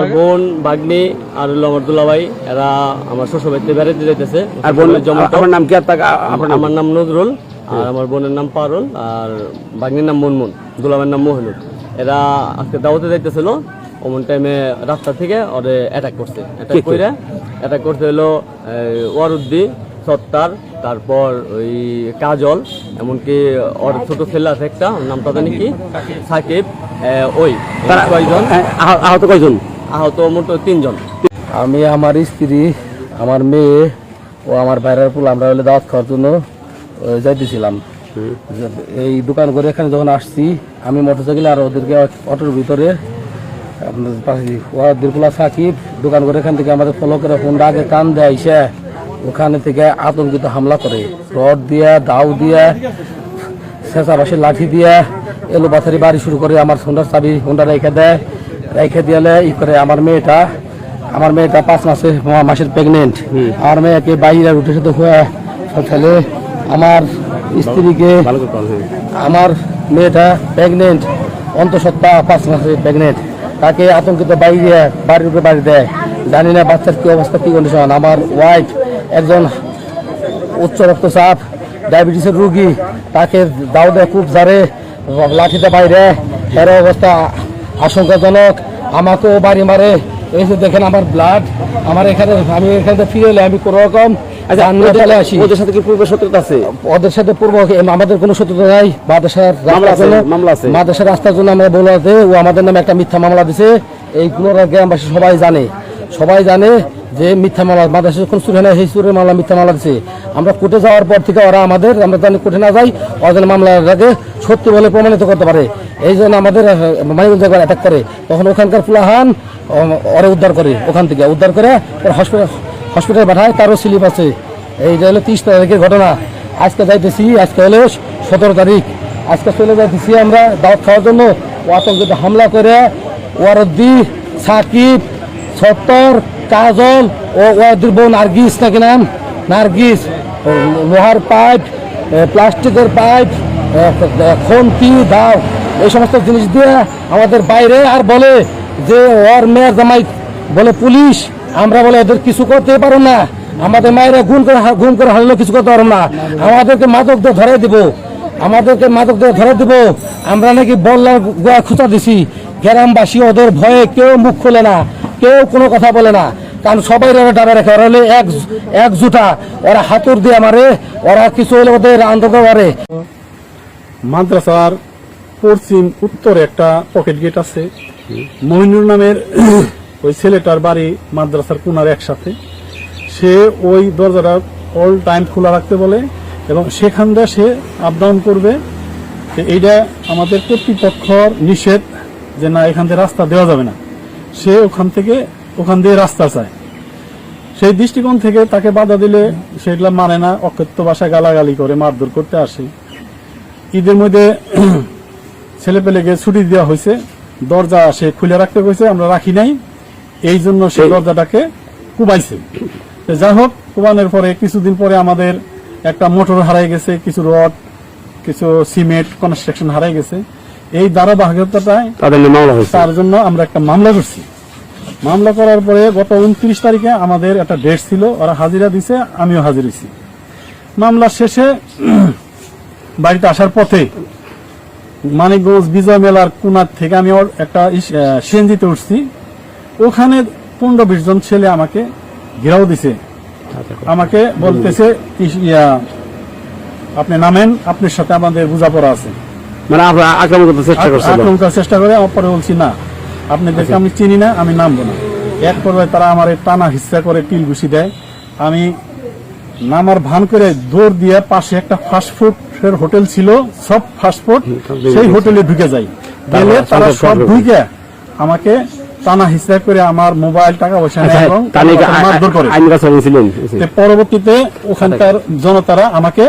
আমার বোন বাগনি আর হলো আমার দুলাভাই এরা আমার শ্বশুর বাড়িতে বেড়াতে যাইতেছে। আর বোন আপনার নাম কি আমার নাম নজরুল আর আমার বোনের নাম পারুল আর ভাগ্নির নাম মুনমুন দুলাভাইয়ের নাম মহিনুর এরা আজকে দাওয়াতে যাইতেছিল অমন টাইমে রাস্তা থেকে ওরে অ্যাটাক করছে। অ্যাটাক? করে অ্যাটাক করতে হলো ওয়ারুদ্দি সত্তার তারপর ওই কাজল এমনকি ওর ছোট ছেলে আছে একটা নামটা জানি কি? সাকিব ওই কয়জন আহত কয়জন? আহত মোট তিনজন। আমি আমার স্ত্রী, আমার মেয়ে ও আমার বাইরের পুল, আমরা হলে দাওয়াত খাওয়ার জন্য যাইতেছিলাম। এই দোকান করে এখানে যখন আসছি, আমি মোটর মোটরসাইকেল আর ওদেরকে অটোর ভিতরে পোলা সাকিব, দোকান করে এখান থেকে আমাদের ফলো করে ফোনটা আগে কান দেয় এসে ওখানে থেকে আতঙ্কিত হামলা করে। রড দিয়া দাও দিয়া শেষাবাসী লাঠি দিয়া, এলো বাড়ি শুরু করে, আমার সোনার চাবি হোন্ডা রেখে দেয়। রেখে দিলে ই করে আমার মেয়েটা আমার মেয়েটা পাঁচ মাসে মাসের প্রেগনেন্ট আমার মেয়েকে বাইরে উঠে সাথে ছেলে আমার স্ত্রীকে। আমার মেয়েটা প্রেগনেন্ট অন্তঃসত্ত্বা পাঁচ মাসে প্রেগনেন্ট তাকে আতঙ্কিত বাইরে বাড়ির উপরে বাড়ি দেয়। জানি না বাচ্চার কী অবস্থা কী কন্ডিশন আমার ওয়াইফ একজন উচ্চ রক্তচাপ ডায়াবেটিসের রুগী। তাকে দাও দেয় খুব জারে লাঠিতে বাইরে। এর অবস্থা আশঙ্কাজনক আমাকেও বাড়ি মারে। এই যে দেখেন আমার ব্লাড আমার এখানে আমি এখানে ফিরে এলে আমি কোনো রকম আচ্ছা আসি। ওদের সাথে কি পূর্ব শত্রুতা আছে? ওদের সাথে পূর্ব আমাদের কোনো শত্রুতা নাই। মাদ্রাসার মামলা আছে। মাদ্রাসার রাস্তার জন্য আমরা বলাতে ও আমাদের নামে একটা মিথ্যা মামলা দিছে। এই পুনরায় গ্রামবাসী সবাই জানে। সবাই জানে যে মিথ্যা মামলা মাদ্রাসা যখন চুরি হয় না সেই চুরের মামলা মিথ্যা মামলা দিছে। আমরা কোর্টে যাওয়ার পর থেকে ওরা আমাদের, আমরা জানি কোর্টে না যাই ওদের মামলাটাকে সত্যি বলে প্রমাণিত করতে পারে। এই জন্য আমাদের মানিগঞ্জ একবার অ্যাটাক করে। তখন ওখানকার ফুলাহান ওরা উদ্ধার করে ওখান থেকে। উদ্ধার করে হসপিটাল হসপিটালে পাঠায়, তারও স্লিপ আছে। এইটা হলো তিরিশ তারিখের ঘটনা। আজকে যাইতেছি, আজকে হলো সতেরো তারিখ। আজকে চলে যাইতেছি আমরা দাওয়াত খাওয়ার জন্য। ও আতঙ্কিত হামলা করে ওয়ারদ্দি, সাকিব, সত্তর কাজল ও বউ নার্গিস নাকি নাম? নার্গিস লোহার পাইপ প্লাস্টিকের পাইপ খন্তি দাও, এই সমস্ত জিনিস দিয়ে আমাদের বাইরে আর বলে যে ওর মেয়ের জামাই বলে পুলিশ, আমরা বলে ওদের কিছু করতে পারো না। আমাদের মায়েরা গুণ করে গুণ করে হারলেও কিছু করতে পারো না। আমাদেরকে মাদক দিয়ে ধরে দিব। আমাদেরকে মাদক দিয়ে ধরে দিব। আমরা নাকি বল্লার গোয়া খুঁচা দিছি। গ্রামবাসী ওদের ভয়ে কেউ মুখ খোলে না। কেউ কোনো কথা বলে না। কারণ সবাই ওরা ডাবে রাখে, ওরা হলে এক একজুটা ওরা হাতুর দিয়ে মারে, ওরা কিছু হলে ওদের আন্দোলন করে মাদ্রাসার পশ্চিম উত্তরে একটা পকেট গেট আছে। মহিনুর নামের ওই ছেলেটার বাড়ি মাদ্রাসার কোনার একসাথে। সে ওই দরজাটা অল টাইম খোলা রাখতে বলে এবং সেখান দিয়ে সে আপ ডাউন করবে। এইটা আমাদের কর্তৃপক্ষর নিষেধ যে না, এখান থেকে রাস্তা দেওয়া যাবে না। সে ওখান থেকে ওখান দিয়ে রাস্তা চায়। সেই দৃষ্টিকোণ থেকে তাকে বাধা দিলে সেগুলা মানে না অকথ্য ভাষায় গালাগালি করে মারধর করতে আসে। ঈদের মধ্যে ছেলে পেলেকে ছুটি দেওয়া হয়েছে। দরজা সে খুলে রাখতে কইছে আমরা রাখি নাই। এই জন্য সে দরজাটাকে কুবাইছে। যাই হোক কুবানোর পরে কিছুদিন পরে আমাদের একটা মোটর হারাই গেছে কিছু রড কিছু সিমেন্ট কনস্ট্রাকশন হারাই গেছে। এই ধারাবাহিকতাটায় তাদের মামলা হয়েছে। তার জন্য আমরা একটা মামলা করছি। মামলা করার পরে গত উনত্রিশ তারিখে আমাদের একটা ডেট ছিল ওরা হাজিরা দিছে আমিও হাজির হয়েছি। মামলা শেষে বাড়িতে আসার পথে মানিকগঞ্জ বিজয় মেলার কোনার থেকে আমি একটা সিএনজিতে উঠছি। ওখানে পনেরো বিশ জন ছেলে আমাকে ঘেরাও দিছে। আমাকে বলতেছে ইয়া, আপনি নামেন আপনার সাথে আমাদের বোঝাপড়া আছে। মানে আপনারা আক্রমণ করতে চেষ্টা করছিল। আক্রমণ করার চেষ্টা করে আমার পরে বলছি না আপনাদেরকে আমি চিনি না আমি নামবো না। এক পর্যায়ে তারা আমার টানা হিস্সা করে টিল ঘুষি দেয়। আমি নামার ভান করে দৌড় দিয়ে পাশে একটা ফাস্টফুডের হোটেল ছিল সব ফাস্টফুড সেই হোটেলে ঢুকে যাই গেলে তারা সব ঢুকে আমাকে টানা হিস্সা করে আমার মোবাইল টাকা পয়সা নেয় তাহলে কি আ- মারধর করে। পরবর্তীতে ওখানকার জনতারা আমাকে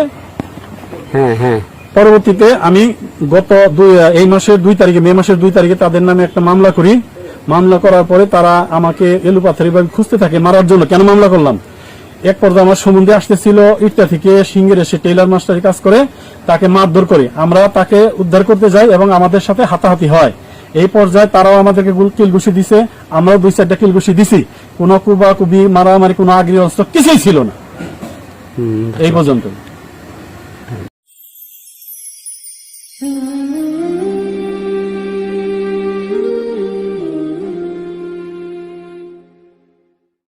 হ্যাঁ হ্যাঁ। পরবর্তীতে আমি গত দুই এই মাসের দুই তারিখে মে মাসের দুই তারিখে তাদের নামে একটা মামলা করি। মামলা করার পরে তারা আমাকে এলুপাথারি ভাবে খুঁজতে থাকে মারার জন্য। কেন মামলা করলাম? এক পর্যায়ে আমার সম্বন্ধে আসতেছিল ইটটা থেকে সিঙ্গের এসে টেইলার মাস্টারি কাজ করে তাকে মারধর করে। আমরা তাকে উদ্ধার করতে যাই এবং আমাদের সাথে হাতাহাতি হয়। এই পর্যায়ে তারাও আমাদেরকে কিলঘুষি দিছে আমরাও দুই চারটা কিলঘুষি দিছি। কোনো কুবা কুবি মারামারি কোনো আগ্রী অস্ত্র কিছুই ছিল না। এই পর্যন্ত Two.